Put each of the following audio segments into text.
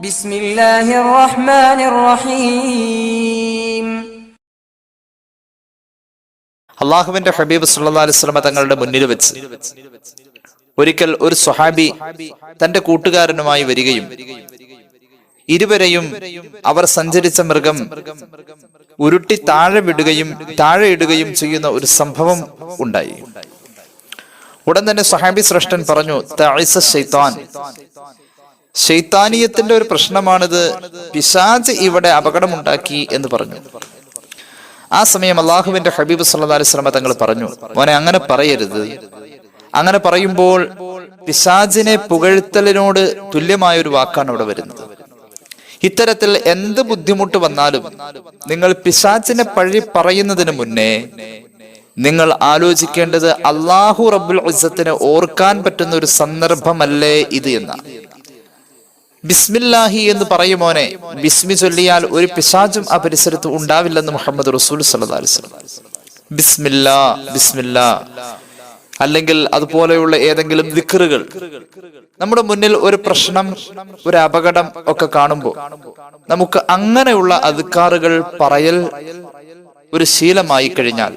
ബിസ്മില്ലാഹിർ റഹ്മാനിർ റഹീം അള്ളാഹുവിന്റെ ഹബീബ് സല്ലാ അലിസ്ലമ തങ്ങളുടെ മുന്നിൽ വെച്ച് ഒരിക്കൽ ഒരു സ്വഹാബി തന്റെ കൂട്ടുകാരനുമായി വരികയും ഇരുവരെയും അവർ സഞ്ചരിച്ച മൃഗം ഉരുട്ടി താഴെ വിടുകയും താഴെ ഇടുകയും ചെയ്യുന്ന ഒരു സംഭവം ഉണ്ടായി. ഉടൻ തന്നെ സ്വഹാബി ശ്രേഷ്ഠൻ പറഞ്ഞു ഷെയ്ത്താനീയത്തിന്റെ ഒരു പ്രശ്നമാണിത്. പിശാജ് ഇവിടെ അപകടമുണ്ടാക്കി എന്ന് പറഞ്ഞു. ആ സമയം അള്ളാഹുവിന്റെ ഹബീബ് സല്ലാ അലിസ്ലമ തങ്ങൾ പറഞ്ഞു മോനെ അങ്ങനെ പറയരുത്. അങ്ങനെ പറയുമ്പോൾ പിശാജിനെ പുകഴ്ത്തലിനോട് തുല്യമായ ഒരു വാക്കാണ് അവിടെ വരുന്നത്. ഇത്തരത്തിൽ എന്ത് ബുദ്ധിമുട്ട് വന്നാലും നിങ്ങൾ പിശാചിനെ പഴി പറയുന്നതിന് മുന്നേ നിങ്ങൾ ആലോചിക്കേണ്ടത് അള്ളാഹു റബ്ബുൽ ഇസ്സത്തിനെ ഓർക്കാൻ പറ്റുന്ന ഒരു സന്ദർഭമല്ലേ ഇത് എന്നാണ്. ബിസ്മില്ലാഹി എന്ന് പറയുമോനെ ബിസ്മി ചൊല്ലിയാൽ ഒരു പിശാചും ആ പരിസരത്ത് ഉണ്ടാവില്ലെന്ന് മുഹമ്മദ് റസൂൽ ബിസ്മില്ലാ ബിസ്മില്ലാ. അല്ലെങ്കിൽ അതുപോലെയുള്ള ഏതെങ്കിലും ദിക്റുകൾ. നമ്മുടെ മുന്നിൽ ഒരു പ്രശ്നം ഒരു അപകടം ഒക്കെ കാണുമ്പോൾ നമുക്ക് അങ്ങനെയുള്ള അധികാറുകൾ പറയൽ ഒരു ശീലമായി കഴിഞ്ഞാൽ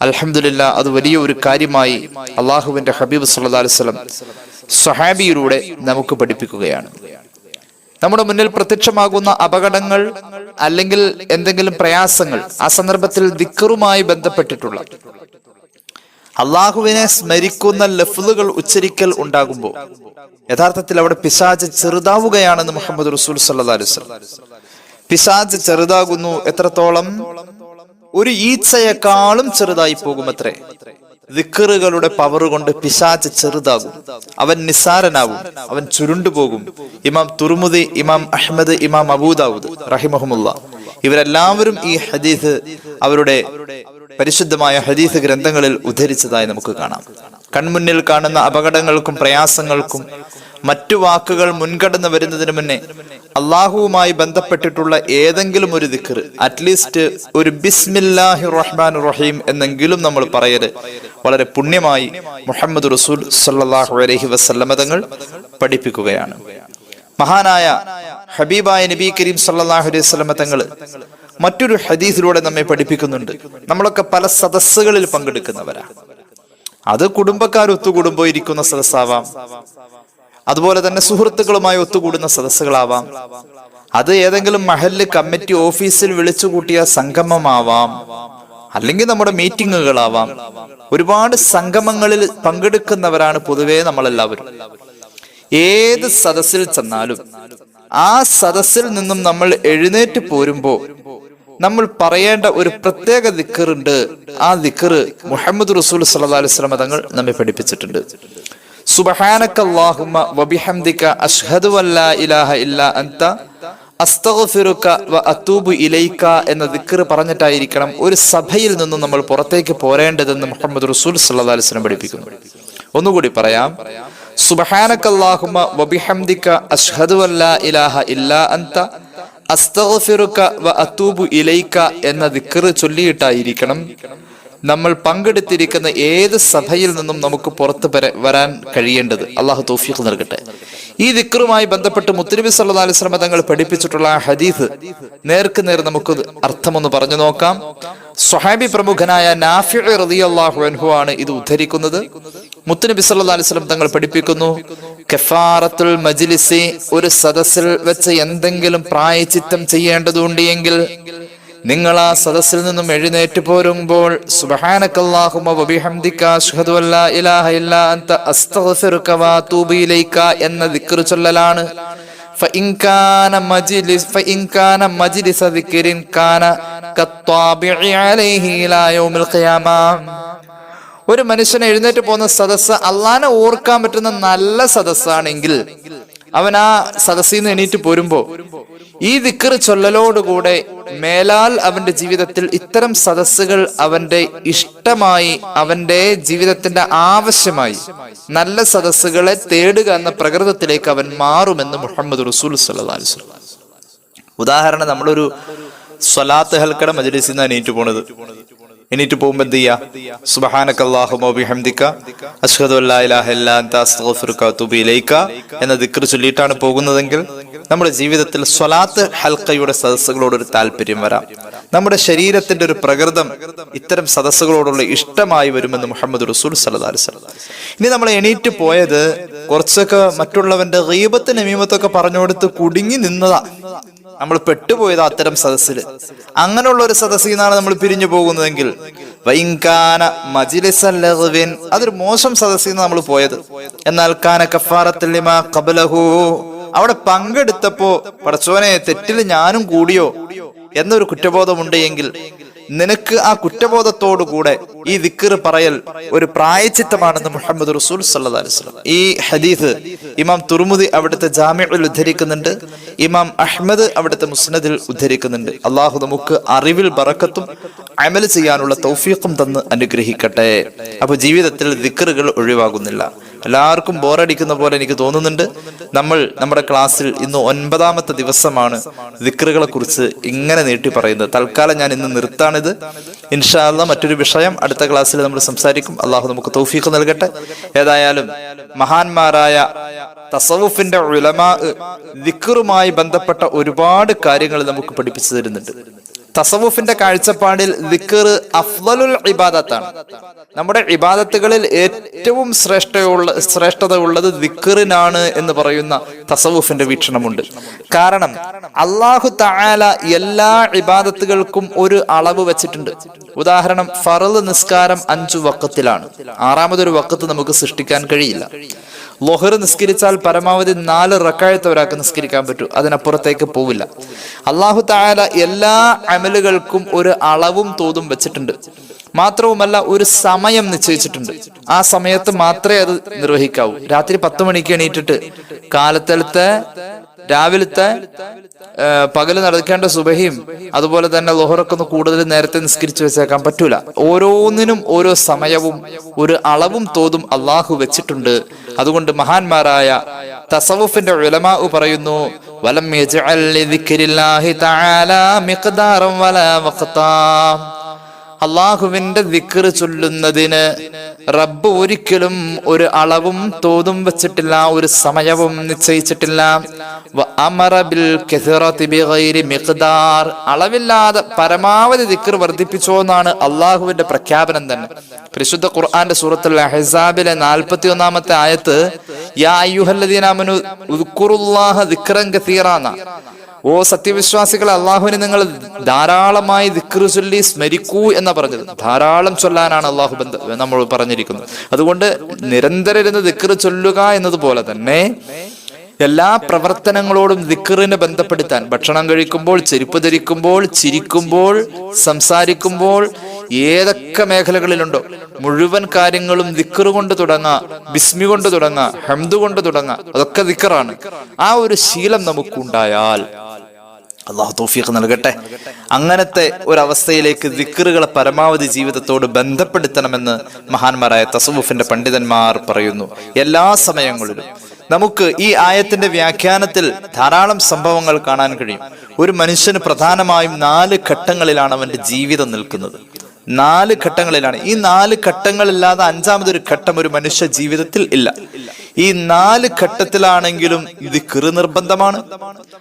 അൽഹംദുലില്ല അത് വലിയ ഒരു കാര്യമായി അള്ളാഹുവിന്റെ ഹബീബ് വസല്ലം സ്വഹാബിയിലൂടെ നമുക്ക് പഠിപ്പിക്കുകയാണ്. നമ്മുടെ മുന്നിൽ പ്രത്യക്ഷമാകുന്ന അപകടങ്ങൾ അല്ലെങ്കിൽ എന്തെങ്കിലും പ്രയാസങ്ങൾ ആ സന്ദർഭത്തിൽ ദിക്കറുമായി ബന്ധപ്പെട്ടിട്ടുള്ള അള്ളാഹുവിനെ സ്മരിക്കുന്ന ലഫ്ലുകൾ ഉച്ചരിക്കൽ ഉണ്ടാകുമ്പോൾ യഥാർത്ഥത്തിൽ അവിടെ പിശാജ് ചെറുതാവുകയാണെന്ന് മുഹമ്മദ് റസൂൽ സല്ലാ പിശാജ് ചെറുതാകുന്നു എത്രത്തോളം? ഒരു ഈച്ചയെക്കാളും ചെറുതായി പോകുമത്രേ. ദിക്കറുകളുടെ പവർ കൊണ്ട് പിശാച്ച് ചെറുതാകും. അവൻ നിസ്സാരനാവും അവൻ ചുരുണ്ടുപോകും ഇമാം തുർമുദി ഇമാം അഹമ്മദ് ഇമാം അബൂദാവൂദ് റഹിമഹമുല്ല. ഇവരെല്ലാവരും ഈ ഹദീസ് അവരുടെ പരിശുദ്ധമായ ഹദീസ് ഗ്രന്ഥങ്ങളിൽ ഉദ്ധരിച്ചതായി നമുക്ക് കാണാം. കൺമുന്നിൽ കാണുന്ന അപകടങ്ങൾക്കും പ്രയാസങ്ങൾക്കും മറ്റു വാക്കുകൾ മുൻകടന്ന് വരുന്നതിന് മുന്നേ അള്ളാഹുവുമായി ബന്ധപ്പെട്ടിട്ടുള്ള ഏതെങ്കിലും ഒരു ദിക്കർ അറ്റ്ലീസ്റ്റ് ഒരു ബിസ്മില്ലാഹി റഹ്മാൻ റഹീം എന്നെങ്കിലും നമ്മൾ പറയൽ വളരെ പുണ്യമായി മുഹമ്മദ് റസൂൽ സല്ലാഹു അലഹി വസല്ലമ തങ്ങൾ പഠിപ്പിക്കുകയാണ്. മഹാനായ ഹബീബായ നബി കരീം സല്ലാഹു അലൈഹി വസല്ലമ തങ്ങൾ മറ്റൊരു ഹദീസിലൂടെ നമ്മെ പഠിപ്പിക്കുന്നുണ്ട്. നമ്മളൊക്കെ പല സദസ്സുകളിൽ പങ്കെടുക്കുന്നവരാ. അത് കുടുംബക്കാർ ഒത്തുകൂടുമ്പോൾ ഇരിക്കുന്ന സദസ്സാവാം. അതുപോലെ തന്നെ സുഹൃത്തുക്കളുമായി ഒത്തുകൂടുന്ന സദസ്സുകളാവാം. അത് ഏതെങ്കിലും മഹല്ല് കമ്മിറ്റി ഓഫീസിൽ വിളിച്ചു കൂട്ടിയ സംഗമമാവാം. അല്ലെങ്കിൽ നമ്മുടെ മീറ്റിങ്ങുകളാവാം. ഒരുപാട് സംഗമങ്ങളിൽ പങ്കെടുക്കുന്നവരാണ് പൊതുവേ നമ്മളെല്ലാവരും. ഏത് സദസ്സിൽ ചെന്നാലും ആ സദസ്സിൽ നിന്നും നമ്മൾ എഴുന്നേറ്റ് പോരുമ്പോ നമ്മൾ പറയേണ്ട ഒരു പ്രത്യേക ദിക്കറുണ്ട്. ആ ദിക്കറ് മുഹമ്മദ് റസൂൽ സല്ലാ അലൈഹി വസല്ലം തങ്ങൾ നമ്മെ പഠിപ്പിച്ചിട്ടുണ്ട്. വബിഹംദിക അഷ്ഹദു അല്ലാ ഇലാഹ അൻത അസ്തഗ്ഫിറുക ഇലൈക എന്ന ദിക്ർ പറഞ്ഞിട്ടായിരിക്കണം ഒരു സഭയിൽ നിന്നും നമ്മൾ പുറത്തേക്ക് പോരേണ്ടതെന്ന് മുഹമ്മദ് റസൂൽ സല്ലല്ലാഹു അലൈഹി വസല്ലം പഠിപ്പിക്കുന്നു. ഒന്നുകൂടി പറയാം. സുബ്ഹാനക അല്ലാഹുമ്മ വബിഹംദിക അഷ്ഹദു അല്ലാ ഇലാഹ അൻത അസ്തഗ്ഫിറുക ഇലൈക എന്ന ദിക്ർ ചൊല്ലിയിട്ടായിരിക്കണം നമ്മൾ പങ്കെടുത്തിരിക്കുന്ന ഏത് സഭയിൽ നിന്നും നമുക്ക് പുറത്ത് വരാൻ കഴിയേണ്ടത്? അള്ളാഹു തൗഫീഖ് നൽകട്ടെ. ഈ ദിക്റുമായി ബന്ധപ്പെട്ട് മുത്തനബി സല്ലല്ലാഹു അലൈഹി വസല്ലം തങ്ങൾ പഠിപ്പിച്ചിട്ടുള്ള ആ ഹദീസ് നേർക്ക് നേർ നമുക്ക് അർത്ഥമൊന്ന് പറഞ്ഞു നോക്കാം. സ്വഹാബി പ്രമുഖനായ നാഫി റളിയല്ലാഹു അൻഹു ആണ് ഇത് ഉദ്ധരിക്കുന്നത്. മുത്തനബി സല്ലല്ലാഹു അലൈഹി വസല്ലം തങ്ങൾ പഠിപ്പിക്കുന്നു കെഫാറത്തുൽ മജ്ലിസി ഒരു സദസ്സിൽ വെച്ച് എന്തെങ്കിലും പ്രായച്ചിത്തം ചെയ്യേണ്ടതുണ്ട് എങ്കിൽ നിങ്ങൾ ആ സദസ്സിൽ നിന്നും എഴുന്നേറ്റ് പോരുമ്പോൾ എന്ന ദിക്റ് ചൊല്ലലാണ്. ഒരു മനുഷ്യൻ എഴുന്നേറ്റ് പോകുന്ന സദസ്സ് അള്ളഹാനെ ഓർക്കാൻ പറ്റുന്ന നല്ല സദസ്സാണെങ്കിൽ അവൻ ആ സദസ്സിൽ നിന്ന് എണീറ്റ് പോരുമ്പോ ഈ ദിക്കർ ചൊല്ലലോടുകൂടെ മേലാൽ അവന്റെ ജീവിതത്തിൽ ഇത്തരം സദസ്സുകൾ അവന്റെ ഇഷ്ടമായി അവന്റെ ജീവിതത്തിന്റെ ആവശ്യമായി നല്ല സദസ്സുകളെ തേടുക എന്ന പ്രകൃതത്തിലേക്ക് അവൻ മാറുമെന്ന് മുഹമ്മദ് റസൂൽ വസല്ലം ഉദാഹരണം നമ്മളൊരു സ്വലാത്ത് ഹൽക്കട മജലിസിൽ നിന്ന് പോണത്. എണീറ്റ് പോകുമ്പോൾ എന്ത് ചെയ്യാ? സുബ്ഹാനക്കല്ലാഹുമ്മ ബിഹംദിക അഷ്ഹദു അല്ലാ ഇലാഹ ഇല്ലാ അൻത അസ്തഗ്ഫിറുക വഅതൂബു ഇലൈക. എന്ന ദിക്ർ ചൊല്ലിയിട്ടാണ് പോകുന്നതെങ്കിൽ നമ്മുടെ ജീവിതത്തിൽ സ്വലാത്ത് ഹൽക്കയുടെ സദസ്സുകളോട് ഒരു താല്പര്യം വരാം. നമ്മുടെ ശരീരത്തിന്റെ ഒരു പ്രകൃതം ഇത്തരം സദസ്സുകളോടുള്ള ഇഷ്ടമായി വരുമെന്ന് മുഹമ്മദ് റസൂൽ അലൈഹി വസല്ലം ഇനി നമ്മൾ എണീറ്റ് പോയത് കുറച്ചൊക്കെ മറ്റുള്ളവന്റെ ഗീബത്ത് നിയമത്തൊക്കെ പറഞ്ഞു കൊടുത്ത് കുടുങ്ങി നിന്നതാ. നമ്മൾ പെട്ടുപോയത് അത്തരം സദസ്സിൽ അങ്ങനെയുള്ള ഒരു സദസ്സിൽ നിന്നാണ് നമ്മൾ പിരിഞ്ഞു പോകുന്നതെങ്കിൽ വൈങ്കാന മജിലിസല്ലഹുവിൻ അതൊരു മോശം സദസ്സിൽ നിന്ന് നമ്മൾ പോയത്. എന്നാൽ കാന കഫാറത്തിലിമ കബലഹു അവിടെ പങ്കെടുത്തപ്പോ പടച്ചോനെ തെറ്റിൽ ഞാനും കൂടിയോ? എന്നൊരു കുറ്റബോധമുണ്ട് എങ്കിൽ നിനക്ക് ആ കുറ്റബോധത്തോടുകൂടെ ഈ ദിക്കർ പറയൽ ഒരു പ്രായച്ചിത്തമാണെന്ന് മുഹമ്മദ് റസൂൽ വസല്ലം. ഈ ഹദീഫ് ഇമാം തുർമുദി അവിടുത്തെ ജാമ്യയിൽ ഉദ്ധരിക്കുന്നുണ്ട് ഇമാം അഹ്മദ് അവിടുത്തെ മുസ്നദിൽ ഉദ്ധരിക്കുന്നുണ്ട്. അള്ളാഹു നമുക്ക് അറിവിൽ ബറക്കത്തും അമൽ ചെയ്യാനുള്ള തൗഫീഖും തന്ന് അനുഗ്രഹിക്കട്ടെ. അപ്പൊ ജീവിതത്തിൽ ദിക്കറുകൾ ഒഴിവാകുന്നില്ല. എല്ലാവർക്കും ബോറടിക്കുന്ന പോലെ എനിക്ക് തോന്നുന്നുണ്ട്. നമ്മൾ നമ്മുടെ ക്ലാസ്സിൽ ഇന്ന് ഒൻപതാമത്തെ ദിവസമാണ് ദിക്കറുകളെ കുറിച്ച് ഇങ്ങനെ നീട്ടി പറയുന്നത്. തൽക്കാലം ഞാൻ ഇന്ന് നിർത്താണിത്. ഇൻഷാല്ല മറ്റൊരു വിഷയം അടുത്ത ക്ലാസ്സിൽ നമ്മൾ സംസാരിക്കും. അള്ളാഹു നമുക്ക് തൗഫീഖ് നൽകട്ടെ. ഏതായാലും മഹാന്മാരായ തസവുഫിന്റെ ഉലമാ ദിക്കറുമായി ബന്ധപ്പെട്ട ഒരുപാട് കാര്യങ്ങൾ നമുക്ക് പഠിപ്പിച്ചു തരുന്നുണ്ട്. തസവുഫിന്റെ കാഴ്ചപ്പാടിൽ ദിക്കർ അഫ്ദലുൽ ഇബാദത്താണ്. നമ്മുടെ ഇബാദത്തുകളിൽ ഏറ്റവും ശ്രേഷ്ഠയുള്ള ശ്രേഷ്ഠത ഉള്ളത് ദിക്കറിനാണ് എന്ന് പറയുന്ന തസവുഫിന്റെ വീക്ഷണമുണ്ട്. കാരണം അള്ളാഹു താല എല്ലാ ഇബാദത്തുകൾക്കും ഒരു അളവ് വെച്ചിട്ടുണ്ട്. ഉദാഹരണം ഫറൽ നിസ്കാരം അഞ്ചു വക്കത്തിലാണ്. ആറാമതൊരു വക്കത്ത് നമുക്ക് സൃഷ്ടിക്കാൻ കഴിയില്ല. ലൊഹർ നിസ്കരിച്ചാൽ പരമാവധി നാല് റക്കായത്ത് ഒരാൾക്ക് നിസ്കരിക്കാൻ പറ്റൂ. അതിനപ്പുറത്തേക്ക് പോവില്ല. അള്ളാഹു താല എല്ലാ അമലുകൾക്കും ഒരു അളവും തോതും വെച്ചിട്ടുണ്ട്. മാത്രവുമല്ല ഒരു സമയം നിശ്ചയിച്ചിട്ടുണ്ട്. ആ സമയത്ത് മാത്രമേ അത് നിർവഹിക്കാവൂ. രാത്രി പത്ത് മണിക്ക് എണീറ്റിട്ട് കാലത്തലത്തെ രാവിലത്തെ പകൽ നടക്കേണ്ട സുബഹിയും അതുപോലെ തന്നെ ലോഹറൊക്കെ കൂടുതൽ നേരത്തെ നിസ്കരിച്ചു വെച്ചേക്കാൻ പറ്റൂല. ഓരോന്നിനും ഓരോ സമയവും ഒരു അളവും തോതും അള്ളാഹു വെച്ചിട്ടുണ്ട്. അതുകൊണ്ട് മഹാന്മാരായ തസവുഫിന്റെ ഉലമാവ് പറയുന്നു വലം അള്ളാഹുവിന്റെ ദിക്ർ ചൊല്ലുന്നതിന് റബ്ബ് ഒരിക്കലും ഒരു അളവും തോതും വെച്ചിട്ടില്ല ഒരു സമയവും നിശ്ചയിച്ചിട്ടില്ല. അളവില്ലാതെ പരമാവധി ദിക്ർ വർദ്ധിപ്പിച്ചോ എന്നാണ് അള്ളാഹുവിന്റെ പ്രഖ്യാപനം തന്നെ. പരിശുദ്ധ ഖുർആന്റെ സൂറത്തുൽ അഹ്സാബിലെ നാൽപ്പത്തി ഒന്നാമത്തെ ആയത്ത് യാ അയ്യുഹല്ലദീനാമനു ഉദ്കുറുല്ലാഹ ദിക്റൻ കഥീറാന്ന ഓ സത്യവിശ്വാസികളെ അള്ളാഹുവിനെ നിങ്ങൾ ധാരാളമായി ദിക്റ് ചൊല്ലി സ്മരിക്കൂ എന്ന് പറഞ്ഞത്. ധാരാളം ചൊല്ലാനാണ് അള്ളാഹു ബന്ധ നമ്മൾ പറഞ്ഞിരിക്കുന്നത്. അതുകൊണ്ട് നിരന്തരം ഇരുന്ന് ദിക്റ് ചൊല്ലുക എന്നതുപോലെ തന്നെ എല്ലാ പ്രവർത്തനങ്ങളോടും ദിക്കറിനെ ബന്ധപ്പെടുത്താൻ ഭക്ഷണം കഴിക്കുമ്പോൾ ചെരുപ്പ് ധരിക്കുമ്പോൾ ചിരിക്കുമ്പോൾ സംസാരിക്കുമ്പോൾ ഏതൊക്കെ മേഖലകളിലുണ്ടോ മുഴുവൻ കാര്യങ്ങളും ദിക്കറ് കൊണ്ട് തുടങ്ങാ ബിസ്മി കൊണ്ട് തുടങ്ങാ ഹംദ് കൊണ്ട് തുടങ്ങാ അതൊക്കെ ദിക്കറാണ് ആ ഒരു ശീലം നമുക്കുണ്ടായാൽ അള്ളാഹു തോഫിയൊക്കെ നൽകട്ടെ. അങ്ങനത്തെ ഒരവസ്ഥയിലേക്ക് ദിക്കറുകളെ പരമാവധി ജീവിതത്തോട് ബന്ധപ്പെടുത്തണമെന്ന് മഹാന്മാരായ തസവുഫിന്റെ പണ്ഡിതന്മാർ പറയുന്നു. എല്ലാ സമയങ്ങളിലും നമുക്ക് ഈ ആയത്തിന്റെ വ്യാഖ്യാനത്തിൽ ധാരാളം സംഭവങ്ങൾ കാണാൻ കഴിയും. ഒരു മനുഷ്യന് പ്രധാനമായും നാല് ഘട്ടങ്ങളിലാണ് അവന്റെ ജീവിതം നിൽക്കുന്നത്. നാല് ഘട്ടങ്ങളിലാണ്. ഈ നാല് ഘട്ടങ്ങളില്ലാതെ അഞ്ചാമതൊരു ഘട്ടം ഒരു മനുഷ്യ ജീവിതത്തിൽ ഇല്ല. ഈ നാല് ഘട്ടത്തിലാണെങ്കിലും ദിക്കറ് നിർബന്ധമാണ്.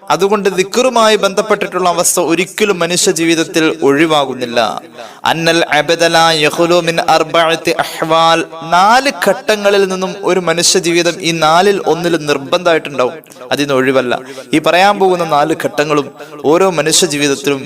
അതുകൊണ്ട് ദിക്കറുമായി ബന്ധപ്പെട്ടിട്ടുള്ള അവസ്ഥ ഒരിക്കലും മനുഷ്യ ജീവിതത്തിൽ ഒഴിവാകുന്നില്ല. അന്നൽ മിൻ അഹ്വാൽ. നാല് ഘട്ടങ്ങളിൽ നിന്നും ഒരു മനുഷ്യ ജീവിതം ഈ നാലിൽ ഒന്നിൽ നിർബന്ധമായിട്ടുണ്ടാവും. അതിന് ഒഴിവല്ല. ഈ പറയാൻ പോകുന്ന നാല് ഘട്ടങ്ങളും ഓരോ മനുഷ്യ ജീവിതത്തിലും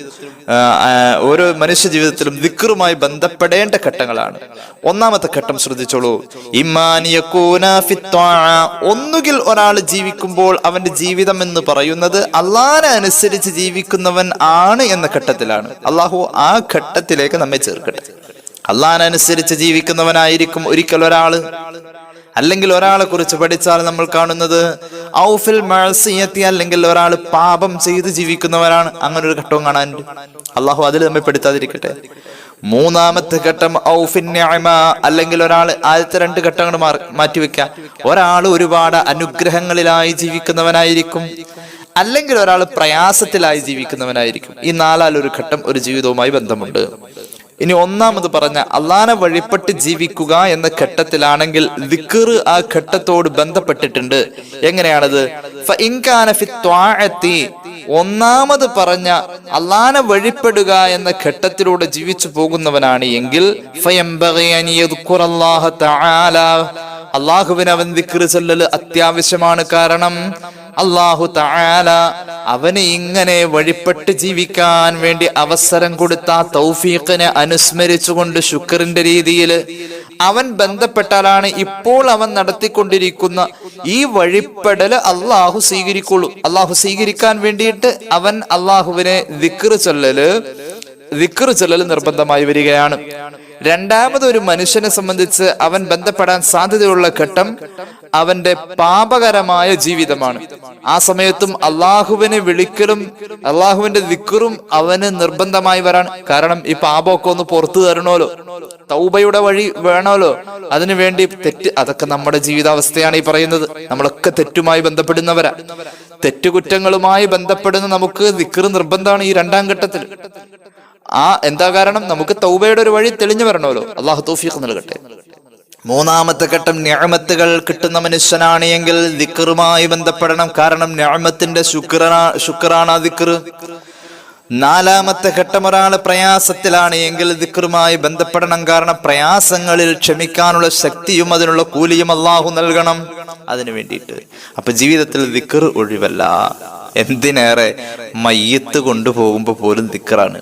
ഓരോ മനുഷ്യ ജീവിതത്തിലും ദിക്കറുമായി ബന്ധപ്പെടേണ്ട ഘട്ടങ്ങളാണ്. ഒന്നാമത്തെ ഘട്ടം ശ്രദ്ധിച്ചോളൂ. ഇമ്മാനിയക്കൂന ഫിത്വാ. ഒന്നുകിൽ ഒരാൾ ജീവിക്കുമ്പോൾ അവന്റെ ജീവിതം എന്ന് പറയുന്നത് അള്ളാനെ അനുസരിച്ച് ജീവിക്കുന്നവൻ ആണ് എന്ന ഘട്ടത്തിലാണ്. അള്ളാഹു ആ ഘട്ടത്തിലേക്ക് നമ്മെ ചേർക്കട്ടെ. അള്ളാനനുസരിച്ച് ജീവിക്കുന്നവനായിരിക്കും ഒരിക്കൽ ഒരാൾ അല്ലെങ്കിൽ ഒരാളെ കുറിച്ച് പഠിച്ചാൽ നമ്മൾ കാണുന്നത് ഔഫിൽ മഴസിയത്തി അല്ലെങ്കിൽ ഒരാൾ പാപം ചെയ്ത് ജീവിക്കുന്നവരാണ്. അങ്ങനെ ഒരു ഘട്ടവും കാണാനുണ്ട്. അള്ളാഹു അതിൽ നമ്മെ പെടുത്താതിരിക്കട്ടെ. മൂന്നാമത്തെ ഘട്ടം ഔഫിൻ അല്ലെങ്കിൽ ഒരാൾ ആദ്യത്തെ രണ്ട് ഘട്ടങ്ങൾ മാറി മാറ്റിവെക്കാം ഒരാൾ ഒരുപാട് അനുഗ്രഹങ്ങളിലായി ജീവിക്കുന്നവനായിരിക്കും അല്ലെങ്കിൽ ഒരാൾ പ്രയാസത്തിലായി ജീവിക്കുന്നവനായിരിക്കും. ഈ നാലാലൊരു ഘട്ടം ഒരു ജീവിതവുമായി ബന്ധമുണ്ട്. ഇനി ഒന്നാമത് പറഞ്ഞ അള്ളാനെ വഴിപ്പെട്ട് ജീവിക്കുക എന്ന ഘട്ടത്തിലാണെങ്കിൽ ദിക്കർ ആ ഘട്ടത്തോട് ബന്ധപ്പെട്ടിട്ടുണ്ട്. എങ്ങനെയാണത്? ഒന്നാമത് പറഞ്ഞ അള്ളാനെ വഴിപ്പെടുക എന്ന ഘട്ടത്തിലൂടെ ജീവിച്ചു പോകുന്നവനാണ് എങ്കിൽ അള്ളാഹുവിനെ അവൻ ദിക്ർ ചൊല്ലൽ അത്യാവശ്യമാണ് കാരണം അള്ളാഹു തആല അവന് ഇങ്ങനെ വഴിപ്പെട്ട് ജീവിക്കാൻ വേണ്ടി അവസരം കൊടുത്ത തൗഫീഖിനെ അനുസ്മരിച്ചുകൊണ്ട് ശുക്രന്റെ രീതിയിൽ അവൻ ബന്ധപ്പെട്ടാലാണ് ഇപ്പോൾ അവൻ നടത്തിക്കൊണ്ടിരിക്കുന്ന ഈ വഴിപ്പെടൽ അള്ളാഹു സ്വീകരിക്കുള്ളൂ. അള്ളാഹു സ്വീകരിക്കാൻ വേണ്ടിയിട്ട് അവൻ അള്ളാഹുവിനെ ദിക്ർ ചൊല്ലല് ദിക്ർ ചൊല്ലൽ നിർബന്ധമായി വരികയാണ്. രണ്ടാമത് ഒരു മനുഷ്യനെ സംബന്ധിച്ച് അവൻ ബന്ധപ്പെടാൻ സാധ്യതയുള്ള ഘട്ടം അവന്റെ പാപകരമായ ജീവിതമാണ്. ആ സമയത്തും അള്ളാഹുവിനെ വിളിക്കലും അള്ളാഹുവിന്റെ ദിക്കറും അവന് നിർബന്ധമായി വരാൻ കാരണം ഈ പാപമൊക്കെ ഒന്ന് പുറത്തു തരണമല്ലോ. തൗബയുടെ വഴി വേണമല്ലോ. അതിനുവേണ്ടി തെറ്റ് അതൊക്കെ നമ്മുടെ ജീവിതാവസ്ഥയാണ് ഈ പറയുന്നത്. നമ്മളൊക്കെ തെറ്റുമായി ബന്ധപ്പെടുന്നവരാ. തെറ്റുകുറ്റങ്ങളുമായി ബന്ധപ്പെടുന്ന നമുക്ക് ദിക്കറ് നിർബന്ധമാണ് ഈ രണ്ടാം ഘട്ടത്തിൽ. ആ എന്താ കാരണം? നമുക്ക് തൗബയുടെ ഒരു വഴി തെളിഞ്ഞു വരണമല്ലോ. അള്ളാഹു തൗഫീഖ് നൽകട്ടെ. മൂന്നാമത്തെ ഘട്ടം ഞാമത്തുകൾ കിട്ടുന്ന മനുഷ്യനാണ് എങ്കിൽ ദിക്കറുമായി ബന്ധപ്പെടണം. കാരണം ഞാമത്തിന്റെ ശുക്രനാ ശുക്രാണ് ആ ദിക്കറ് നാലാമത്തെ ഘട്ടം ഒരാൾ പ്രയാസത്തിലാണ് എങ്കിൽ ദിക്കറുമായി ബന്ധപ്പെടണം. കാരണം പ്രയാസങ്ങളിൽ ക്ഷമിക്കാനുള്ള ശക്തിയും അതിനുള്ള കൂലിയും അള്ളാഹു നൽകണം. അതിനു വേണ്ടിയിട്ട്. അപ്പൊ ജീവിതത്തിൽ ദിക്കർ ഒഴിവല്ല. എന്തിനേറെ? മയ്യത്ത് കൊണ്ടുപോകുമ്പോ പോലും ദിക്കറാണ്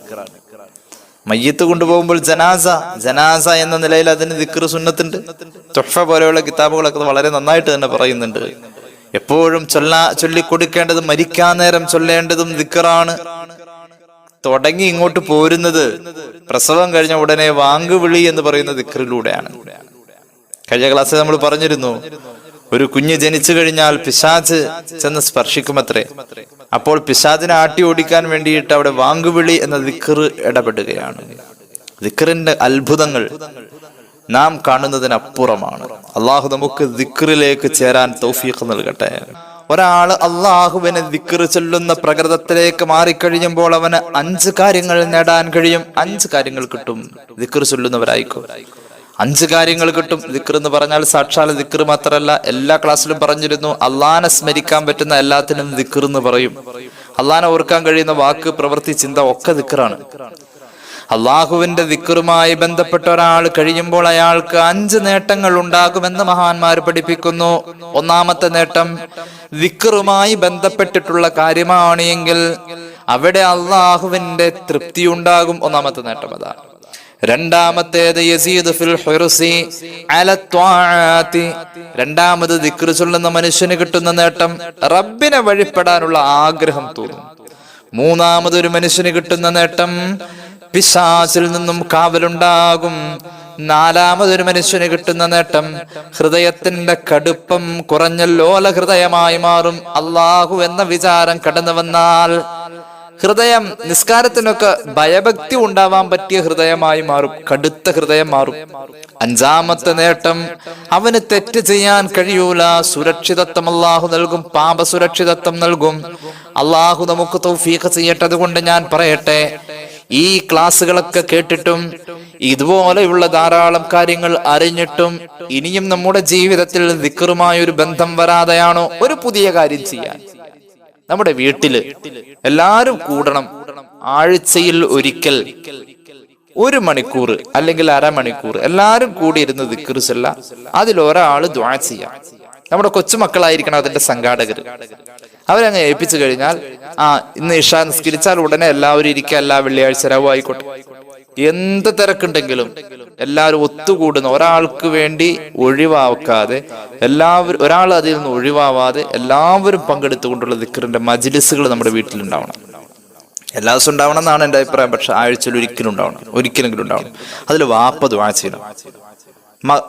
മയ്യത്ത് കൊണ്ടുപോകുമ്പോൾ ജനാസ ജനാസ എന്ന നിലയിൽ അതിന് ദിക്കർ സുന്നത്തുണ്ട്. തൊഫ പോലെയുള്ള കിതാബുകളൊക്കെ വളരെ നന്നായിട്ട് തന്നെ പറയുന്നുണ്ട്. എപ്പോഴും ചൊല്ലാ ചൊല്ലിക്കൊടുക്കേണ്ടത് മരിക്കാൻ നേരം ചൊല്ലേണ്ടതും ദിക്കറാണ് തുടങ്ങി ഇങ്ങോട്ട് പോരുന്നത് പ്രസവം കഴിഞ്ഞ ഉടനെ വാങ്കുവിളി എന്ന് പറയുന്ന ദിക്കറിലൂടെയാണ് കഴിഞ്ഞ ക്ലാസ്സിൽ നമ്മൾ പറഞ്ഞിരുന്നു ഒരു കുഞ്ഞ് ജനിച്ചു കഴിഞ്ഞാൽ പിശാച്ച് ചെന്ന് സ്പർശിക്കുമത്രേ. അപ്പോൾ പിശാചിനെ ആട്ടി ഓടിക്കാൻ വേണ്ടിയിട്ട് അവിടെ വാങ്കുവിളി എന്ന ദിക്കർ ഇടപെടുകയാണ്. ദിക്കറിന്റെ അത്ഭുതങ്ങൾ നാം കാണുന്നതിനപ്പുറമാണ്. അള്ളാഹു നമുക്ക് ദിക്കറിലേക്ക് ചേരാൻ തൗഫീഖ് നൽകട്ടെ. ഒരാൾ അള്ളാഹുവിനെ ദിക്കറ് ചൊല്ലുന്ന പ്രകൃതത്തിലേക്ക് മാറിക്കഴിയുമ്പോൾ അവന് അഞ്ച് കാര്യങ്ങൾ നേടാൻ കഴിയും. അഞ്ച് കാര്യങ്ങൾ കിട്ടും. ദിക്കറ് ചൊല്ലുന്നവരായിക്കോ. അഞ്ച് കാര്യങ്ങൾ കിട്ടും. ദിക്ർ എന്ന് പറഞ്ഞാൽ സാക്ഷാൽ ദിക്ർ മാത്രമല്ല എല്ലാ ക്ലാസ്സിലും പറഞ്ഞിരുന്നു അള്ളാനെ സ്മരിക്കാൻ പറ്റുന്ന എല്ലാത്തിനും ദിക്ർ എന്ന് പറയും. അള്ളാനെ ഓർക്കാൻ കഴിയുന്ന വാക്ക് പ്രവൃത്തി ചിന്ത ഒക്കെ ദിക്റാണ്. അള്ളാഹുവിന്റെ ദിക്റുമായി ബന്ധപ്പെട്ട ഒരാൾ കഴിയുമ്പോൾ അയാൾക്ക് അഞ്ച് നേട്ടങ്ങൾ ഉണ്ടാകുമെന്ന് മഹാന്മാർ പഠിപ്പിക്കുന്നു. ഒന്നാമത്തെ നേട്ടം ദിക്റുമായി ബന്ധപ്പെട്ടിട്ടുള്ള കാര്യമാണെങ്കിൽ അവിടെ അള്ളാഹുവിന്റെ തൃപ്തി ഉണ്ടാകും. ഒന്നാമത്തെ നേട്ടം അതാണ്. രണ്ടാമത്തേത് യസീദ് ഫിൽ രണ്ടാമത് ദിക്ർ ചൊല്ലുന്ന മനുഷ്യന് കിട്ടുന്ന നേട്ടം റബ്ബിനെ വഴിപ്പെടാനുള്ള ആഗ്രഹം തോന്നും. മൂന്നാമത് ഒരു മനുഷ്യന് കിട്ടുന്ന നേട്ടം പിശാസിൽ നിന്നും കാവലുണ്ടാകും. നാലാമതൊരു മനുഷ്യന് കിട്ടുന്ന നേട്ടം ഹൃദയത്തിന്റെ കടുപ്പം കുറഞ്ഞ ലോല ഹൃദയമായി മാറും. അള്ളാഹു എന്ന വിചാരം കടന്നു വന്നാൽ ഹൃദയം നിസ്കാരത്തിനൊക്കെ ഭയഭക്തി ഉണ്ടാവാൻ പറ്റിയ ഹൃദയമായി മാറും കടുത്ത ഹൃദയം മാറും. അഞ്ചാമത്തെ നേട്ടം അവന് തെറ്റ് ചെയ്യാൻ കഴിയൂല സുരക്ഷിതത്വം അള്ളാഹു നൽകും പാപ സുരക്ഷിതത്വം നൽകും. അള്ളാഹു നമുക്ക് തൗഫീഖ് ചെയ്യട്ടെ അതുകൊണ്ട് ഞാൻ പറയട്ടെ ഈ ക്ലാസ്സുകളൊക്കെ കേട്ടിട്ടും ഇതുപോലെയുള്ള ധാരാളം കാര്യങ്ങൾ അറിഞ്ഞിട്ടും ഇനിയും നമ്മുടെ ജീവിതത്തിൽ ദിക്കറുമായ ഒരു ബന്ധം വരാതെയാണോ ഒരു പുതിയ കാര്യം ചെയ്യാൻ? നമ്മുടെ വീട്ടിൽ എല്ലാരും കൂടണം ആഴ്ചയിൽ ഒരിക്കൽ ഒരു മണിക്കൂർ അല്ലെങ്കിൽ അരമണിക്കൂർ എല്ലാരും കൂടി ഇരുന്ന് ദിക്കറിച്ചല്ല അതിൽ ഒരാൾ ദ്വാ ചെയ്യാം. നമ്മുടെ കൊച്ചുമക്കളായിരിക്കണം അതിന്റെ സംഘാടകർ അവരങ്ങ് ഏൽപ്പിച്ചു കഴിഞ്ഞാൽ ആ ഇന്ന് ഇഷ നിസ്കരിച്ചാൽ ഉടനെ എല്ലാവരും ഇരിക്കുക എല്ലാ വെള്ളിയാഴ്ച രവും ആയിക്കോട്ടെ എന്ത് തിരക്കുണ്ടെങ്കിലും എല്ലാവരും ഒത്തുകൂടുന്ന ഒരാൾക്ക് വേണ്ടി ഒഴിവാക്കാതെ എല്ലാവരും ഒരാൾ അതിൽ നിന്ന് ഒഴിവാവാതെ എല്ലാവരും പങ്കെടുത്തുകൊണ്ടുള്ള ദിക്കറിന്റെ മജിലിസുകൾ നമ്മുടെ വീട്ടിലുണ്ടാവണം. എല്ലാ ദിവസവും ഉണ്ടാവണം എന്നാണ് എന്റെ അഭിപ്രായം. പക്ഷെ ആഴ്ചയിൽ ഒരിക്കലും ഉണ്ടാവണം. ഒരിക്കലെങ്കിലും ഉണ്ടാവണം. അതിൽ വാപ്പ ദ്വാ ചെയ്യണം.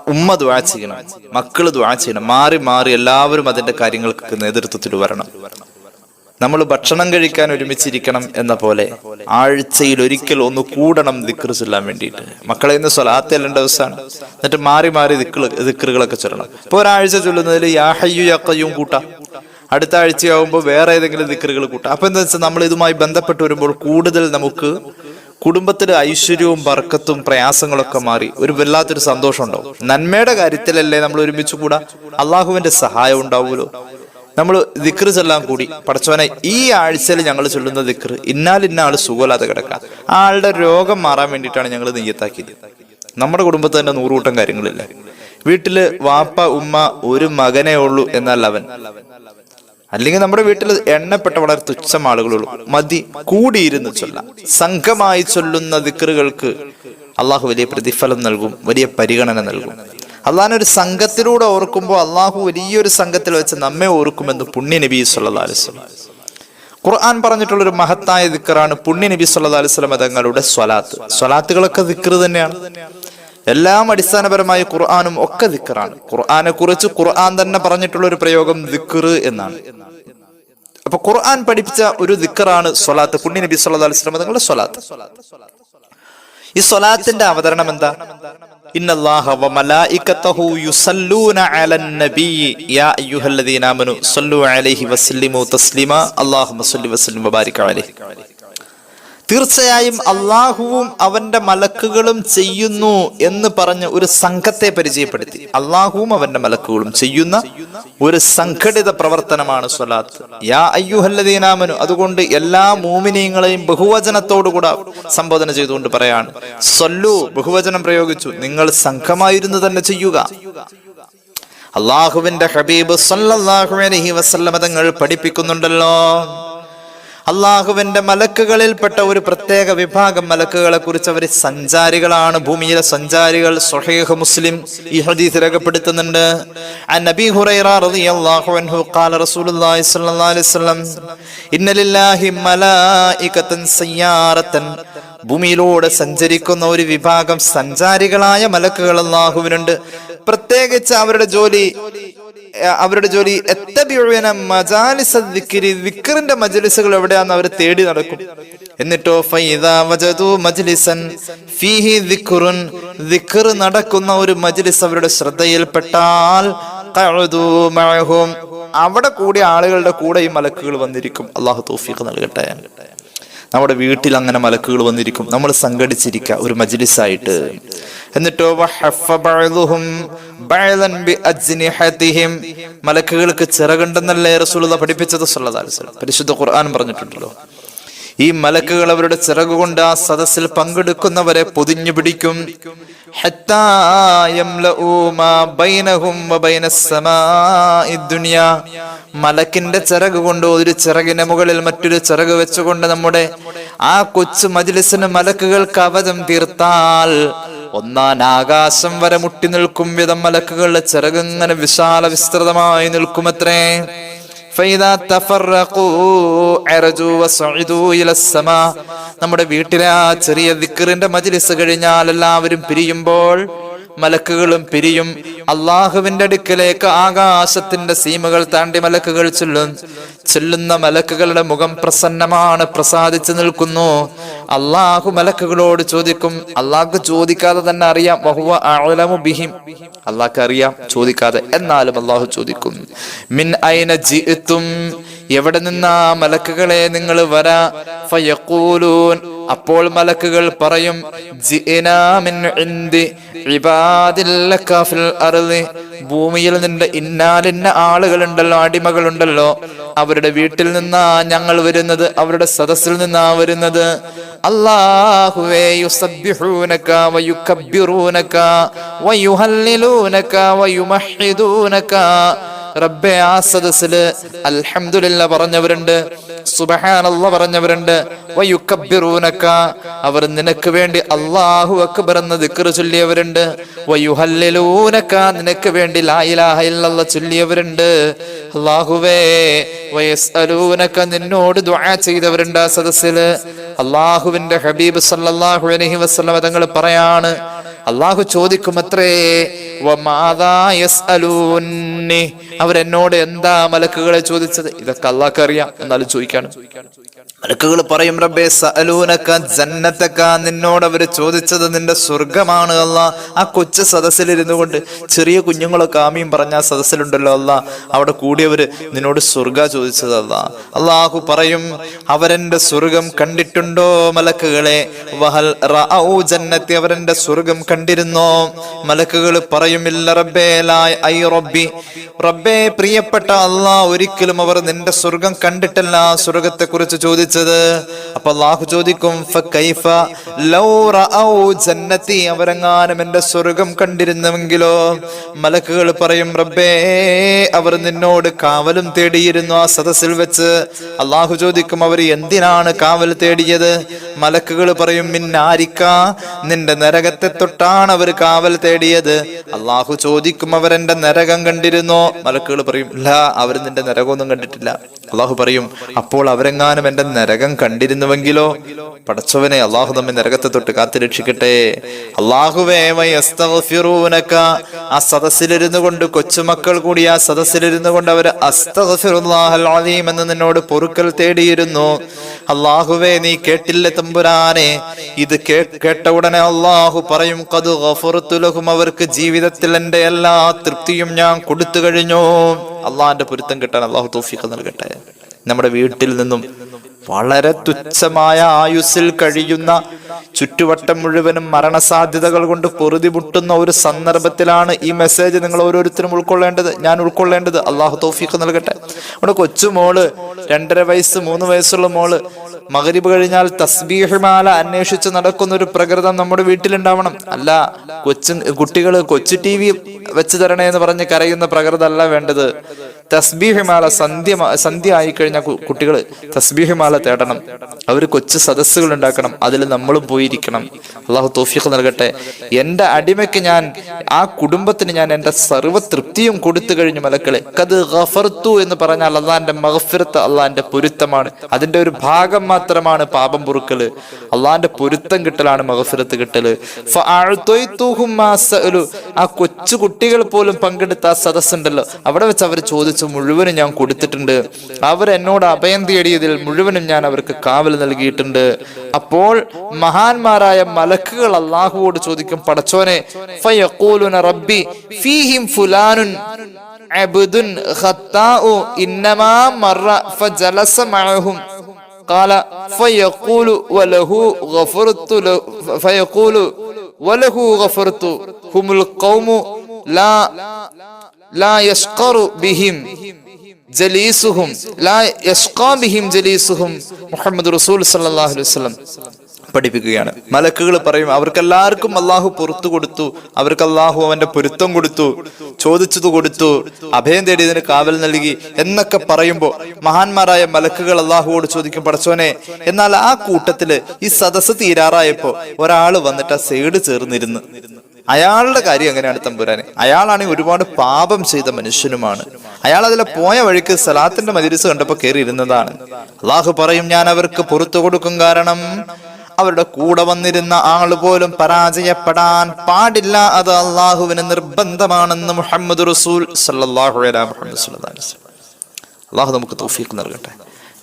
ഉമ്മ ദ്വാ ചെയ്യണം. മക്കൾ ദ്വാ ചെയ്യണം. മാറി മാറി എല്ലാവരും അതിന്റെ കാര്യങ്ങൾക്ക് നേതൃത്വത്തിൽ വരണം. നമ്മൾ ഭക്ഷണം കഴിക്കാൻ ഒരുമിച്ചിരിക്കണം എന്ന പോലെ ആഴ്ചയിൽ ഒരിക്കൽ ഒന്ന് കൂടണം ദിക്ർ ചൊല്ലാൻ വേണ്ടിയിട്ട്. മക്കളെ ഇന്ന് സ്വലാത്ത് ചെല്ലേണ്ട ദിവസമാണ്. എന്നിട്ട് മാറി മാറി ദിക്കൾ ദിക്റുകളൊക്കെ ചൊല്ലണം. ഇപ്പൊ ഒരാഴ്ച ചൊല്ലുന്നതിൽ യാഹയ്യു യാക്കയ്യും കൂട്ടാം. അടുത്ത ആഴ്ചയാവുമ്പോൾ വേറെ ഏതെങ്കിലും ദിക്റുകൾ കൂട്ടാം. അപ്പൊ എന്താ വെച്ചാൽ നമ്മൾ ഇതുമായി ബന്ധപ്പെട്ട് വരുമ്പോൾ കൂടുതൽ നമുക്ക് കുടുംബത്തിലെ ഐശ്വര്യവും ബർക്കത്തും പ്രയാസങ്ങളൊക്കെ മാറി ഒരു വല്ലാത്തൊരു സന്തോഷം ഉണ്ടാവും നന്മയുടെ കാര്യത്തിലല്ലേ നമ്മൾ ഒരുമിച്ച് കൂടാ? അള്ളാഹുവിന്റെ സഹായം ഉണ്ടാവുമല്ലോ. നമ്മൾ ദിക്ർ ചെല്ലാം കൂടി. പടച്ചവനെ ഈ ആഴ്ചയിൽ ഞങ്ങൾ ചൊല്ലുന്ന ദിക്ർ ഇന്നാൽ ഇന്ന ആൾ സുഖമില്ലാതെ കിടക്കാം ആ ആളുടെ രോഗം മാറാൻ വേണ്ടിയിട്ടാണ് ഞങ്ങൾ നെയ്യത്താക്കിയത്. നമ്മുടെ കുടുംബത്തിൽ തന്നെ നൂറുകൂട്ടം കാര്യങ്ങളില്ല. വീട്ടിൽ വാപ്പ ഉമ്മ ഒരു മകനേ ഉള്ളൂ എന്നാൽ അവൻ. അല്ലെങ്കിൽ നമ്മുടെ വീട്ടിൽ എണ്ണപ്പെട്ട വളരെ തുച്ഛം ആളുകളുള്ളൂ. മതി കൂടിയിരുന്ന് ചൊല്ലാം. സംഘമായി ചൊല്ലുന്ന ദിക്കറുകൾക്ക് അള്ളാഹു വലിയ പ്രതിഫലം നൽകും വലിയ പരിഗണന നൽകും. അള്ളാഹിനെ ഒരു സംഘത്തിലൂടെ ഓർക്കുമ്പോൾ അള്ളാഹു വലിയൊരു സംഘത്തിൽ വെച്ച് നമ്മെ ഓർക്കുമെന്ന് പുണ്യ നബി സല്ലാ അലിസ്ലാം ഖുർആൻ പറഞ്ഞിട്ടുള്ള ഒരു മഹത്തായ ദിക്കറാണ് പുണ്യ നബി സല്ലാ അലിസ്ലാം തങ്ങളുടെ സ്വലാത്ത്. സ്വലാത്തുകളൊക്കെ ദിക്കറ് തന്നെയാണ്. എല്ലാം അടിസ്ഥാനപരമായി ഖുർആാനും ഒക്കെ ദിക്കറാണ്. ഖുർആാനെ കുറിച്ച് ഖുർആൻ തന്നെ പറഞ്ഞിട്ടുള്ള ഒരു പ്രയോഗം ദിക്കറ് എന്നാണ്. അപ്പൊ ഖുർആൻ പഠിപ്പിച്ച ഒരു ദിക്കറാണ് സ്വലാത്ത്. പുണ്യ നബി സല്ലാ അലിസ്ലാം തങ്ങളുടെ സ്വലാത്ത്. ഈ സ്വലാത്തിന്റെ അവതരണം എന്താ? ഇന്നല്ലാഹ തീർച്ചയായും അള്ളാഹുവും അവന്റെ മലക്കുകളും ചെയ്യുന്നു എന്ന് പറഞ്ഞ് ഒരു സംഘത്തെ പരിചയപ്പെടുത്തി. അള്ളാഹുവും അവന്റെ മലക്കുകളും ചെയ്യുന്ന ഒരു സംഘടിത പ്രവർത്തനമാണ് സ്വലാത്ത്. യാ അയ്യുഹല്ലദീനാമനു അതുകൊണ്ട് എല്ലാ മൂമിനീങ്ങളെയും ബഹുവചനത്തോടുകൂടെ സംബോധന ചെയ്തുകൊണ്ട് പറയാണ്. സൊല്ലു ബഹുവചനം പ്രയോഗിച്ചു. നിങ്ങൾ സംഘമായിരുന്നു തന്നെ ചെയ്യുക. അള്ളാഹുവിന്റെ ഹബീബ് സല്ലല്ലാഹു അലൈഹി വസല്ലമ തങ്ങൾ പഠിപ്പിക്കുന്നുണ്ടല്ലോ. അള്ളാഹുവിന്റെ മലക്കുകളിൽപ്പെട്ട ഒരു പ്രത്യേക വിഭാഗം മലക്കുകളെ കുറിച്ച് അവർ സഞ്ചാരികളാണ്. ഭൂമിയിലെ സഞ്ചാരികൾ മുസ്ലിം ഈ ഹദീസ് രേഖപ്പെടുത്തുന്നുണ്ട്. നബി ഹുറൈറ റളിയല്ലാഹു അൻഹു ഖാല റസൂലുള്ളാഹി അലൈഹി വസല്ലം ഇന്ന ലില്ലാഹി മലായികതൻ ഭൂമിയിലൂടെ സഞ്ചരിക്കുന്ന ഒരു വിഭാഗം സഞ്ചാരികളായ മലക്കുകൾ അള്ളാഹുവിനുണ്ട്. പ്രത്യേകിച്ച് അവരുടെ ജോലി അവരുടെ ജോലി എത്തബിഴുവന മജാലിസ് ദിക്രി വിക്റിന്റെ മജലിസുകൾ എവിടെയാന്ന് അവർ തേടി നടക്കും. എന്നിട്ടോ മജ്ലിസൻ ഫീഹി ദിക്റുൻ ദിക്ർ നടക്കുന്ന ഒരു മജലിസ് അവരുടെ ശ്രദ്ധയിൽപ്പെട്ടാൽ അവിടെ കൂടി ആളുകളുടെ കൂടെ ഈ മലക്കുകൾ വന്നിരിക്കും. അള്ളാഹു തൗഫീഖ് നൽകട്ടെ. നമ്മുടെ വീട്ടിൽ അങ്ങനെ മലക്കുകൾ വന്നിരിക്കും. നമ്മൾ സംഘടിച്ചിരിക്കുക ഒരു മജ്ലിസായിട്ട്. എന്നിട്ടോ മലക്കുകൾക്ക് ചിറകുണ്ടെന്നല്ലേ റസൂലുള്ള പഠിപ്പിച്ചത്? പരിശുദ്ധ ഖുർആൻ പറഞ്ഞിട്ടുണ്ടല്ലോ. ഈ മലക്കുകൾ അവരുടെ ചിറകുകൊണ്ട് ആ സദസ്സിൽ പങ്കെടുക്കുന്നവരെ പൊതിഞ്ഞു പിടിക്കും. മലക്കിന്റെ ചിറക് കൊണ്ട് ഒരു ചിറകിന് മുകളിൽ മറ്റൊരു ചിറക് വെച്ചുകൊണ്ട് നമ്മുടെ ആ കൊച്ചു മജിലിസിന് മലക്കുകൾ കവചം തീർത്താൽ ഒന്നാൻ ആകാശം വരെ മുട്ടി നിൽക്കും വിധം മലക്കുകളുടെ ചിറകിങ്ങനെ വിശാല വിസ്തൃതമായി നിൽക്കുമത്രേ. فإذا تفرقوا عرجوا وصعدوا إلى السماء നമ്മുടെ വീട്ടിലെ ആ ചെറിയ ദിക്കറിന്റെ മജ്ലിസ് കഴിഞ്ഞാൽ എല്ലാവരും പിരിയുമ്പോൾ മലക്കുകളും പിരിയും അള്ളാഹുവിന്റെ അടുക്കലേക്ക് ആകാശത്തിന്റെ സീമകൾ താണ്ടി മലക്കുകൾ ചെല്ലും. ചെല്ലുന്ന മലക്കുകളുടെ മുഖം പ്രസന്നമാണ് പ്രസാദിച്ചു നിൽക്കുന്നു. അള്ളാഹു മലക്കുകളോട് ചോദിക്കും അള്ളാഹ് ചോദിക്കാതെ തന്നെ അറിയാം? വഹുവ അഅലമു ബിഹിം. അള്ളാഹ്ക്ക് അറിയാം ചോദിക്കാതെ. എന്നാലും അള്ളാഹു ചോദിക്കും മിൻ ഐന ജിഅ്തും എവിടെ നിന്നാ മലക്കുകളെ നിങ്ങൾ വരാ? ഫയഖൂലൂൻ. അപ്പോൾ മലക്കുകൾ പറയും ഭൂമിയിൽ നിന്റെ ഇന്നാലിന്ന ആളുകളുണ്ടല്ലോ അടിമകളുണ്ടല്ലോ. അവരുടെ വീട്ടിൽ നിന്നാ ഞങ്ങൾ വരുന്നത് അവരുടെ സദസ്സിൽ നിന്നാ വരുന്നത്. വയുമഹിദൂനക റബ്ബെ ആ സദസ്സിൽ അൽഹംദുലില്ല പറഞ്ഞവരുണ്ട് സുബഹാനല്ല പറഞ്ഞവരുണ്ട്. വയുക്കബിറൂനക്ക അവർ നിനക്ക് വേണ്ടി അള്ളാഹു അക്ബർ എന്ന ദിക്ർ ചൊല്ലിയവരുണ്ട്. വയുഹല്ലിലൂനക്ക നിനക്ക് വേണ്ടി ലാ ഇലാഹ ഇല്ലല്ലാഹ് ചൊല്ലിയവരുണ്ട്. അള്ളാഹുവേ വയസ്അലൂനക്ക നിന്നോട് ദുആ ചെയ്തവരുണ്ട് ആ സദസ്സിൽ. അള്ളാഹുവിന്റെ ഹബീബ് സല്ലല്ലാഹു അലൈഹി വസല്ലം തങ്ങൾ പറയാണ് അള്ളാഹു ചോദിക്കുമത്രേ അവരെന്നോട് എന്താ മലക്കുകളെ ചോദിച്ചത്? ഇതൊക്കെ അള്ളാഹ്ക്ക് അറിയാം എന്നാലും ചോദിക്കാണ്. മലക്കുകൾ പറയും റബ്ബേ സഅലൂനക ജന്നതക നിന്നോട് അവർ ചോദിച്ചത് നിന്റെ സ്വർഗമാണ് അല്ല. ആ കൊച്ചു സദസ്സിലിരുന്നു കൊണ്ട് ചെറിയ കുഞ്ഞുങ്ങളൊക്കെ ആമീൻ പറഞ്ഞ ആ സദസ്സിലുണ്ടല്ലോ അല്ല. അവിടെ കൂടിയവർ നിന്നോട് സ്വർഗ ചോദിച്ചത് അല്ല. അള്ളാഹു പറയും അവരെന്റെ സ്വർഗം കണ്ടിട്ടുണ്ടോ മലക്കുകളെ? വഹൽ റഅഉ ജന്നത്തി അവരെന്റെ സ്വർഗം കണ്ടിരുന്നോ? മലക്കുകൾ പറയുമില്ല റബ്ബേ ലായ് ഐ റബ്ബി. റബ്ബേ പ്രിയപ്പെട്ട അല്ലാ ഒരിക്കലും അവർ നിന്റെ സ്വർഗം കണ്ടിട്ടല്ല സ്വർഗത്തെ കുറിച്ച് ചോദിച്ചത്? അപ്പൊ അള്ളാഹു ചോദിക്കും ജന്നത്തി അവരെങ്ങാനും എന്റെ സ്വർഗം കണ്ടിരുന്നുവെങ്കിലോ? മലക്കുകൾ പറയും റബ്ബേ അവർ നിന്നോട് കാവലും തേടിയിരുന്നു ആ സദസ്സിൽ വെച്ച്. അള്ളാഹു ചോദിക്കും അവർ എന്തിനാണ് കാവൽ തേടിയത്? മലക്കുകൾ പറയും മിന്നാരിക്ക നിന്റെ നരകത്തെ തൊട്ടാണ് അവർ കാവൽ തേടിയത്. അള്ളാഹു ചോദിക്കും അവരെന്റെ നരകം കണ്ടിരുന്നോ? മലക്കുകൾ പറയും ഇല്ല അവർ നിന്റെ നരകമൊന്നും കണ്ടിട്ടില്ല. അള്ളാഹു പറയും അപ്പോൾ അവരെങ്ങാനും എന്റെ നരകം കണ്ടിരുന്നുവെങ്കിലോ പടച്ചവനെ അള്ളാഹു നമ്മെ നരകത്തെ തൊട്ട് കാത്തു രക്ഷിക്കട്ടെ. അള്ളാഹുവേ വയസ്തഗ്ഫിറൂനക. ആ സദസ്സിലിരുന്നു കൊണ്ട് കൊച്ചുമക്കൾ കൂടി ആ സദസ്സിലിരുന്നു കൊണ്ട് അവർ അസ്തഗ്ഫിറുല്ലാഹൽ അലീം എന്ന് നിന്നോട് പൊറുക്കൽ തേടിയിരുന്നു. അള്ളാഹുവേ നീ കേട്ടില്ല തമ്പുരാനെ? ഇത് കേട്ട ഉടനെ അള്ളാഹു പറയും കതു ഗഫുറത്തുലഹും അവർക്ക് ജീവിതത്തിൽ എന്റെ എല്ലാ തൃപ്തിയും ഞാൻ കൊടുത്തു കഴിഞ്ഞു. അള്ളാഹിന്റെ പൊരുത്തം കിട്ടാൻ അള്ളാഹു തോഫിക്ക് നൽകട്ടെ. നമ്മുടെ വീട്ടിൽ നിന്നും വളരെ തുച്ഛമായ ആയുസ്സിൽ കഴിയുന്ന ചുറ്റുവട്ടം മുഴുവനും മരണസാധ്യതകൾ കൊണ്ട് പൊറുതിമുട്ടുന്ന ഒരു സന്ദർഭത്തിലാണ് ഈ മെസ്സേജ് നിങ്ങൾ ഓരോരുത്തരും ഉൾക്കൊള്ളേണ്ടത്. ഞാൻ ഉൾക്കൊള്ളേണ്ടത്. അള്ളാഹു തൗഫീഖ് നൽകട്ടെ. നമ്മുടെ കൊച്ചു മോൾ രണ്ടര വയസ്സ് മൂന്ന് വയസ്സുള്ള മോൾ മകരിബ് കഴിഞ്ഞാൽ തസ്ബീഹ് മാല അന്വേഷിച്ച് നടക്കുന്ന ഒരു പ്രകൃതം നമ്മുടെ വീട്ടിലുണ്ടാവണം. അല്ല കൊച്ചു കുട്ടികൾ കൊച്ചു ടി വി വെച്ച് തരണേ എന്ന് പറഞ്ഞ് കരയുന്ന പ്രകൃതമല്ല വേണ്ടത്. തസ്ബീഹ് മാല സന്ധ്യ സന്ധ്യ ആയി കഴിഞ്ഞ കുട്ടികൾ തസ്ബീഹിമാല തേടണം. അവർ കൊച്ചു സദസ്സുകൾ ഉണ്ടാക്കണം അതിൽ നമ്മളും പോയിരിക്കണം. അള്ളാഹു തോഫിക്ക് നൽകട്ടെ. എന്റെ അടിമയ്ക്ക് ഞാൻ ആ കുടുംബത്തിന് ഞാൻ എന്റെ സർവ തൃപ്തിയും കൊടുത്തു കഴിഞ്ഞു മലക്കളെ. കത് ഗഫർത്തു എന്ന് പറഞ്ഞാൽ അള്ളാന്റെ മഹഫിറത്ത് അള്ളാന്റെ പൊരുത്തമാണ്. അതിന്റെ ഒരു ഭാഗം മാത്രമാണ് പാപം പൊറുക്കൽ. അള്ളാന്റെ പൊരുത്തം കിട്ടലാണ് മഹഫിറത്ത് കിട്ടൽ. ആ കൊച്ചു കുട്ടികൾ പോലും പങ്കെടുത്ത ആ സദസ്സുണ്ടല്ലോ. അവിടെ വെച്ച് അവർ ചോദിച്ചു മുഴുവനും ഞാൻ കൊടുത്തിട്ടുണ്ട് അവർ എന്നോട് അഭയം തേടിയതിൽ മുഴുവനും ഞാൻ അവർക്ക് കാവൽ നൽകിയിട്ടുണ്ട് അപ്പോൾ മഹാന്മാരായ മലക്കുകൾ അള്ളാഹുവോട് ചോദിക്കും പടച്ചോനെ ഫയഖൂലുന റബ്ബി ഫീഹിം ഫുലാനുൻ അബ്ദുൻ ഖത്താഉ ഇന്നമാ മറ ഫജലസ മഅഹും قال فيقول وله غفرت له فيقول وله غفرت هم القوم لا ലാ ബിഹിം ജലീസുഹും ലാ ബിഹിം ജലീസുഹും മുഹമ്മദ് റസൂൽ സല്ലല്ലാഹു അലൈഹി വസല്ലം പഠിപ്പിക്കുകയാണ്. മലക്കുകൾ പറയും അവർക്കെല്ലാവർക്കും അള്ളാഹു പുറത്തു കൊടുത്തു അവർക്ക് അള്ളാഹു അവന്റെ പൊരുത്തം കൊടുത്തു ചോദിച്ചത് കൊടുത്തു അഭയം തേടിയതിന് കാവൽ നൽകി എന്നൊക്കെ പറയുമ്പോൾ മഹാന്മാരായ മലക്കുകൾ അള്ളാഹുവോട് ചോദിക്കും പടച്ചോനെ എന്നാൽ ആ കൂട്ടത്തിൽ ഈ സദസ്സ് തീരാറായപ്പോ ഒരാൾ വന്നിട്ട് ആ സൈഡ് ചേർന്നിരുന്നു അയാളുടെ കാര്യം എങ്ങനെയാണ് തമ്പുരാനെ? അയാളാണെങ്കിൽ ഒരുപാട് പാപം ചെയ്ത മനുഷ്യനുമാണ്. അയാൾ അതിലെ പോയ വഴിക്ക് സലാത്തിന്റെ മതിരിസ് കണ്ടപ്പോ കയറി ഇരുന്നതാണ് അള്ളാഹു പറയും ഞാൻ അവർക്ക് പുറത്തു കൊടുക്കും കാരണം അവരുടെ കൂടെ വന്നിരുന്ന ആൾ പോലും പരാജയപ്പെടാൻ പാടില്ല. അത് അള്ളാഹുവിന് നിർബന്ധമാണെന്ന് മുഹമ്മദ് റസൂൽ. അള്ളാഹു നമുക്ക് തൗഫീഖ് നൽകട്ടെ.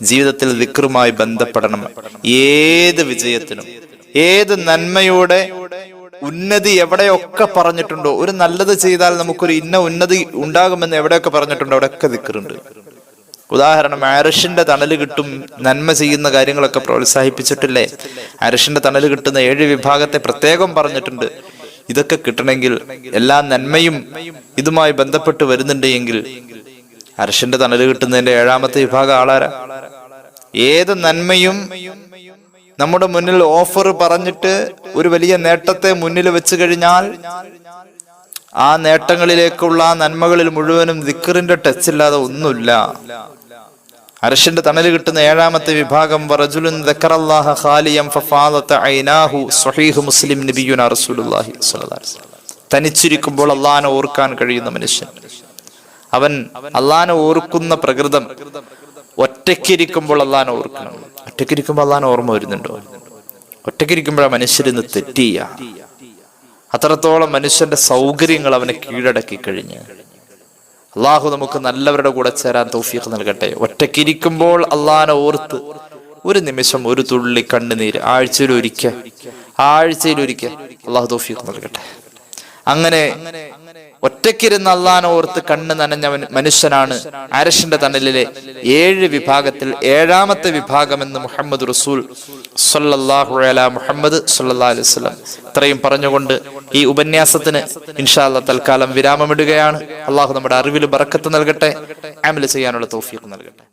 ജീവിതത്തിൽ വിക്രുമായി ബന്ധപ്പെടണം. ഏത് വിജയത്തിനും ഏത് നന്മയുടെ ഉന്നതി എവിടെയൊക്കെ പറഞ്ഞിട്ടുണ്ടോ ഒരു നല്ലത് ചെയ്താൽ നമുക്കൊരു ഇന്ന ഉന്നതി ഉണ്ടാകുമെന്ന് എവിടെയൊക്കെ പറഞ്ഞിട്ടുണ്ടോ അവിടെയൊക്കെ ദിക്കറുണ്ട് ഉദാഹരണം അരിഷിന്റെ തണൽ കിട്ടും നന്മ ചെയ്യുന്ന കാര്യങ്ങളൊക്കെ പ്രോത്സാഹിപ്പിച്ചിട്ടില്ലേ? അരിഷിന്റെ തണൽ കിട്ടുന്ന ഏഴ് വിഭാഗത്തെ പ്രത്യേകം പറഞ്ഞിട്ടുണ്ട്. ഇതൊക്കെ കിട്ടണമെങ്കിൽ എല്ലാ നന്മയും ഇതുമായി ബന്ധപ്പെട്ട് വരുന്നുണ്ട് എങ്കിൽ അരിഷിന്റെ തണൽ കിട്ടുന്നതിന്റെ ഏഴാമത്തെ വിഭാഗം ആളാരാ? ഏത് നന്മയും നമ്മുടെ മുന്നിൽ ഓഫർ പറഞ്ഞിട്ട് ഒരു വലിയ നേട്ടത്തെ മുന്നിൽ വെച്ച് കഴിഞ്ഞാൽ ആ നേട്ടങ്ങളിലേക്കുള്ള നന്മകളിൽ മുഴുവനും ദിക്കറിന്റെ ടച്ച് ഇല്ലാതെ ഒന്നുമില്ല. അരശിന്റെ തണൽ കിട്ടുന്ന ഏഴാമത്തെ വിഭാഗം മുസ്ലിം തനിച്ചിരിക്കുമ്പോൾ അള്ളഹാനെ ഓർക്കാൻ കഴിയുന്ന മനുഷ്യൻ. അവൻ അള്ളഹാനെ ഓർക്കുന്ന പ്രകൃതം. ഒറ്റയ്ക്കിരിക്കുമ്പോൾ അള്ളാനെ ഓർക്കണം. ഒറ്റയ്ക്കിരിക്കുമ്പോൾ അള്ളാനെ ഓർമ്മ വരുന്നുണ്ടോ? ഒറ്റയ്ക്കിരിക്കുമ്പോഴാണ് മനുഷ്യരിന്ന് തെറ്റിയ അത്രത്തോളം മനുഷ്യന്റെ സൗകര്യങ്ങൾ അവനെ കീഴടക്കി കഴിഞ്ഞ്. അള്ളാഹു നമുക്ക് നല്ലവരുടെ കൂടെ ചേരാൻ തൗഫീഖ് നൽകട്ടെ. ഒറ്റയ്ക്കിരിക്കുമ്പോൾ അള്ളാനെ ഓർത്ത് ഒരു നിമിഷം ഒരു തുള്ളി കണ്ണുനീര് ആഴ്ചയിൽ ഒരിക്കൽ അള്ളാഹു തൗഫീഖ് നൽകട്ടെ. അങ്ങനെ ഒറ്റയ്ക്കിരുന്ന് അള്ളാനെ ഓർത്ത് കണ്ണ് നനഞ്ഞവൻ മനുഷ്യനാണ് അരഷിന്റെ തണലിലെ ഏഴ് വിഭാഗത്തിൽ ഏഴാമത്തെ വിഭാഗമെന്ന് മുഹമ്മദ് റസൂൽ സല്ലാഹു അല മുഹമ്മദ് സല്ലാ അലൈഹി സ്വലം ഇത്രയും പറഞ്ഞുകൊണ്ട് ഈ ഉപന്യാസത്തിന് ഇൻഷാല്ല തൽക്കാലം വിരാമമിടുകയാണ്. അള്ളാഹു നമ്മുടെ അറിവിൽ ബറക്കത്ത് നൽകട്ടെ. അമൽ ചെയ്യാനുള്ള തൗഫീഖ് നൽകട്ടെ.